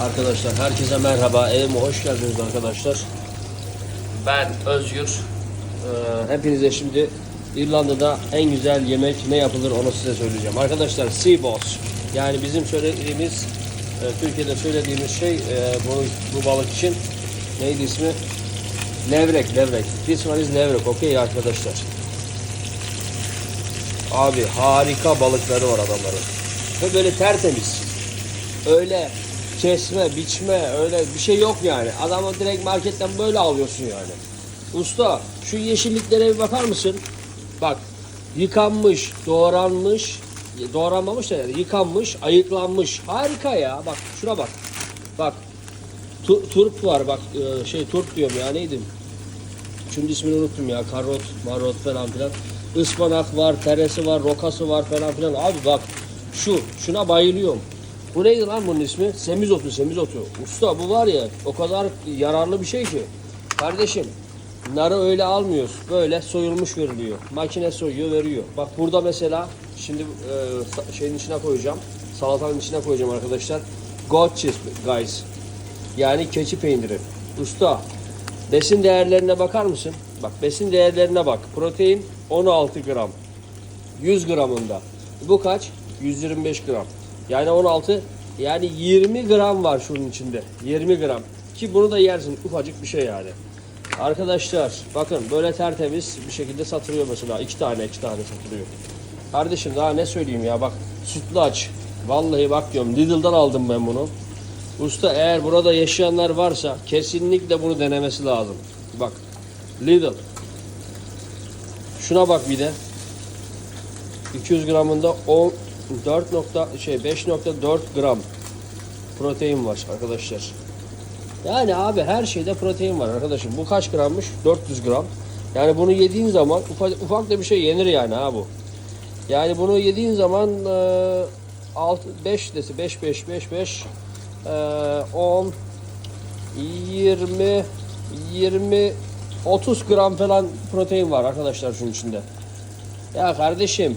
Arkadaşlar herkese merhaba. Evime hoş geldiniz arkadaşlar. Ben Özgür. Ee, hepinize şimdi İrlanda'da en güzel yemek ne yapılır onu size söyleyeceğim. Arkadaşlar sea bass. Yani bizim söylediğimiz e, Türkiye'de söylediğimiz şey e, bu, bu balık için neydi ismi? Levrek, levrek. This one is levrek. Okey arkadaşlar. Abi harika balıkları var adamların. Ve böyle tertemiz. Öyle kesme, biçme öyle bir şey yok yani. Adamı direkt marketten böyle alıyorsun yani. Usta şu yeşilliklere bir bakar mısın? Bak yıkanmış, doğranmış, doğranmamış da yani yıkanmış, ayıklanmış. Harika ya. Bak şuna bak. Bak tu- turp var bak e, şey turp diyorum ya neydi? Şimdi ismini unuttum ya. Karot, marot falan filan. Ispanak var, teresi var, rokası var falan filan. Abi bak şu, şuna bayılıyorum. Bu neydi lan bunun ismi? Semizotu, semizotu. Usta bu var ya o kadar yararlı bir şey ki. Kardeşim narı öyle almıyoruz. Böyle soyulmuş veriliyor. Makine soyuyor veriyor. Bak burada mesela şimdi e, şeyin içine koyacağım. Salatanın içine koyacağım arkadaşlar. Goat cheese guys. Yani keçi peyniri. Usta besin değerlerine bakar mısın? Bak besin değerlerine bak. Protein 16 gram. 100 gramında. Bu kaç? 125 gram. Yani 16 yani 20 gram var şunun içinde. 20 gram. Ki bunu da yersin. Ufacık bir şey yani. Arkadaşlar bakın böyle tertemiz bir şekilde satılıyor mesela. iki tane iki tane satılıyor. Kardeşim daha ne söyleyeyim ya bak sütlaç. Vallahi bak diyorum Lidl'dan aldım ben bunu. Usta eğer burada yaşayanlar varsa kesinlikle bunu denemesi lazım. Bak Lidl. Şuna bak bir de. 200 gramında 10 4 nokta şey 5.4 gram protein var arkadaşlar. Yani abi her şeyde protein var arkadaşım. Bu kaç grammış? 400 gram. Yani bunu yediğin zaman ufak, ufak da bir şey yenir yani ha bu. Yani bunu yediğin zaman e, 6 5 desi 5 5 5 5 e, 10 20 20 30 gram falan protein var arkadaşlar şunun içinde. Ya kardeşim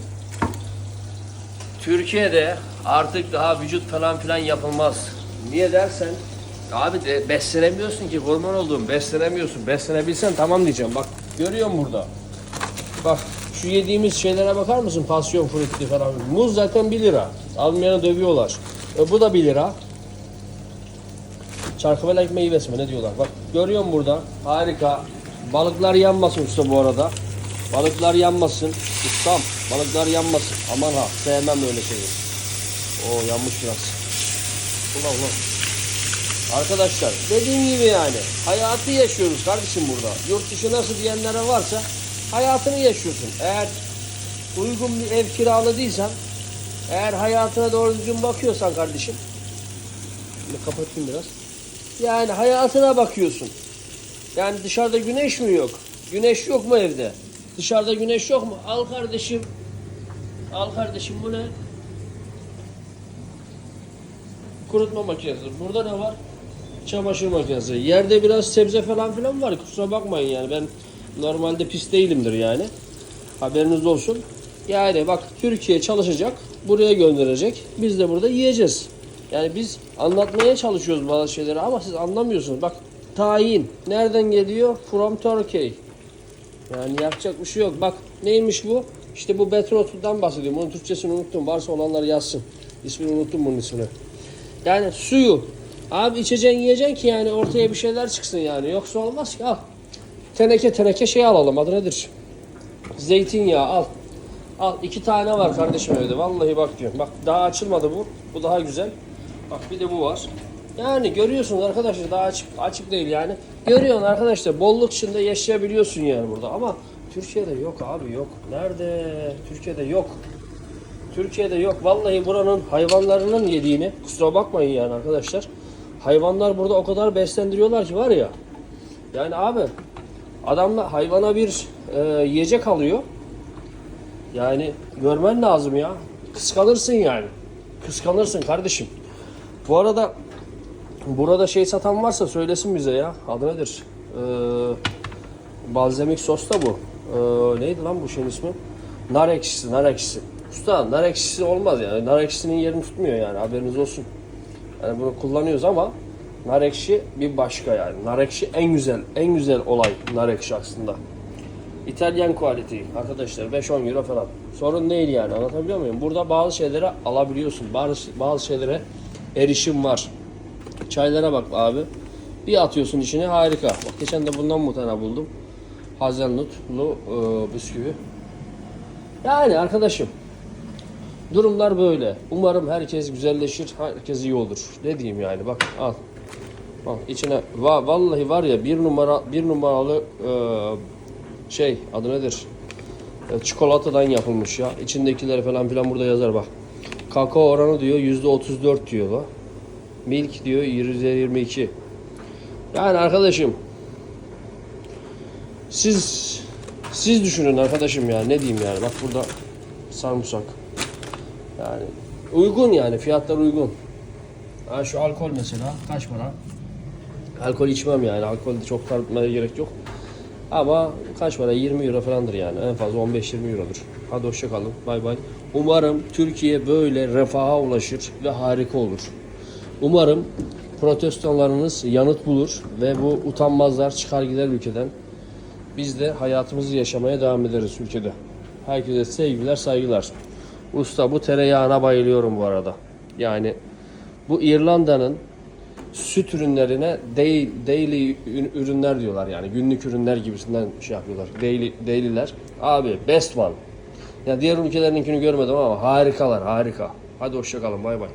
Türkiye'de artık daha vücut falan filan yapılmaz. Niye dersen abi de beslenemiyorsun ki kurban olduğum beslenemiyorsun. Beslenebilsen tamam diyeceğim. Bak görüyorum burada. Bak şu yediğimiz şeylere bakar mısın? Pasyon fruitli falan. Muz zaten 1 lira. Almayana dövüyorlar. E, bu da 1 lira. Çarkıfelek meyvesi mi ne diyorlar? Bak görüyorum burada. Harika. Balıklar yanmasın usta bu arada. Balıklar yanmasın. Ustam balıklar yanmasın. Aman ha sevmem öyle şeyi. O yanmış biraz. Ulan ulan. Arkadaşlar dediğim gibi yani hayatı yaşıyoruz kardeşim burada. Yurt dışı nasıl diyenlere varsa hayatını yaşıyorsun. Eğer uygun bir ev kiraladıysan eğer hayatına doğru düzgün bakıyorsan kardeşim Şimdi kapatayım biraz. Yani hayatına bakıyorsun. Yani dışarıda güneş mi yok? Güneş yok mu evde? Dışarıda güneş yok mu? Al kardeşim. Al kardeşim bu ne? Kurutma makinesi. Burada ne var? Çamaşır makinesi. Yerde biraz sebze falan filan var. Kusura bakmayın yani ben normalde pis değilimdir yani. Haberiniz olsun. Yani bak Türkiye çalışacak, buraya gönderecek. Biz de burada yiyeceğiz. Yani biz anlatmaya çalışıyoruz bazı şeyleri ama siz anlamıyorsunuz. Bak tayin nereden geliyor? From Turkey. Yani yapacak bir şey yok. Bak neymiş bu? İşte bu betrotudan bahsediyorum. Onun Türkçesini unuttum. Varsa olanlar yazsın. İsmini unuttum bunun ismini. Yani suyu. Abi içeceksin yiyeceksin ki yani ortaya bir şeyler çıksın yani. Yoksa olmaz ki al. Teneke teneke şey alalım. Adı nedir? Zeytinyağı al. Al iki tane var kardeşim evde. Vallahi bak diyorum. Bak daha açılmadı bu. Bu daha güzel. Bak bir de bu var. Yani görüyorsunuz arkadaşlar daha açık açık değil yani. Görüyorsun arkadaşlar bolluk içinde yaşayabiliyorsun yani burada ama Türkiye'de yok abi yok. Nerede? Türkiye'de yok. Türkiye'de yok. Vallahi buranın hayvanlarının yediğini kusura bakmayın yani arkadaşlar. Hayvanlar burada o kadar beslendiriyorlar ki var ya. Yani abi adamla hayvana bir e, yiyecek alıyor. Yani görmen lazım ya. Kıskanırsın yani. Kıskanırsın kardeşim. Bu arada burada şey satan varsa söylesin bize ya. Adı nedir? Ee, balzamik sos da bu. Ee, neydi lan bu şeyin ismi? Nar ekşisi, nar ekşisi. Usta nar ekşisi olmaz yani. Nar ekşisinin yerini tutmuyor yani haberiniz olsun. Yani bunu kullanıyoruz ama nar ekşi bir başka yani. Nar ekşi en güzel, en güzel olay nar ekşi aslında. İtalyan quality arkadaşlar 5-10 euro falan. Sorun değil yani anlatabiliyor muyum? Burada bazı şeylere alabiliyorsun. Bazı, bazı şeylere erişim var. Çaylara bak abi. Bir atıyorsun içine harika. Bak geçen de bundan bir tane buldum. Hazelnutlu e, bisküvi. Yani arkadaşım durumlar böyle. Umarım herkes güzelleşir, herkes iyi olur. Ne diyeyim yani bak al. Al içine va vallahi var ya bir numara bir numaralı e, şey adı nedir? E, çikolatadan yapılmış ya. İçindekileri falan filan burada yazar bak. Kakao oranı diyor yüzde 34 diyor bak. Milk diyor yüzde 22. Yani arkadaşım siz siz düşünün arkadaşım ya ne diyeyim yani bak burada sarımsak. Yani uygun yani fiyatlar uygun. Ha şu alkol mesela kaç para? Alkol içmem yani. Alkol çok tartmaya gerek yok. Ama kaç para? 20 euro falandır yani. En fazla 15-20 eurodur. Hadi hoşça kalın. Bay bay. Umarım Türkiye böyle refaha ulaşır ve harika olur. Umarım protestolarınız yanıt bulur ve bu utanmazlar çıkar gider ülkeden. Biz de hayatımızı yaşamaya devam ederiz ülkede. Herkese sevgiler, saygılar. Usta bu tereyağına bayılıyorum bu arada. Yani bu İrlanda'nın süt ürünlerine day- daily ün- ürünler diyorlar yani günlük ürünler gibisinden şey yapıyorlar. Daily, daily'ler. Abi best one. Ya diğer ülkelerininkini görmedim ama harikalar harika. Hadi hoşça kalın bay bay.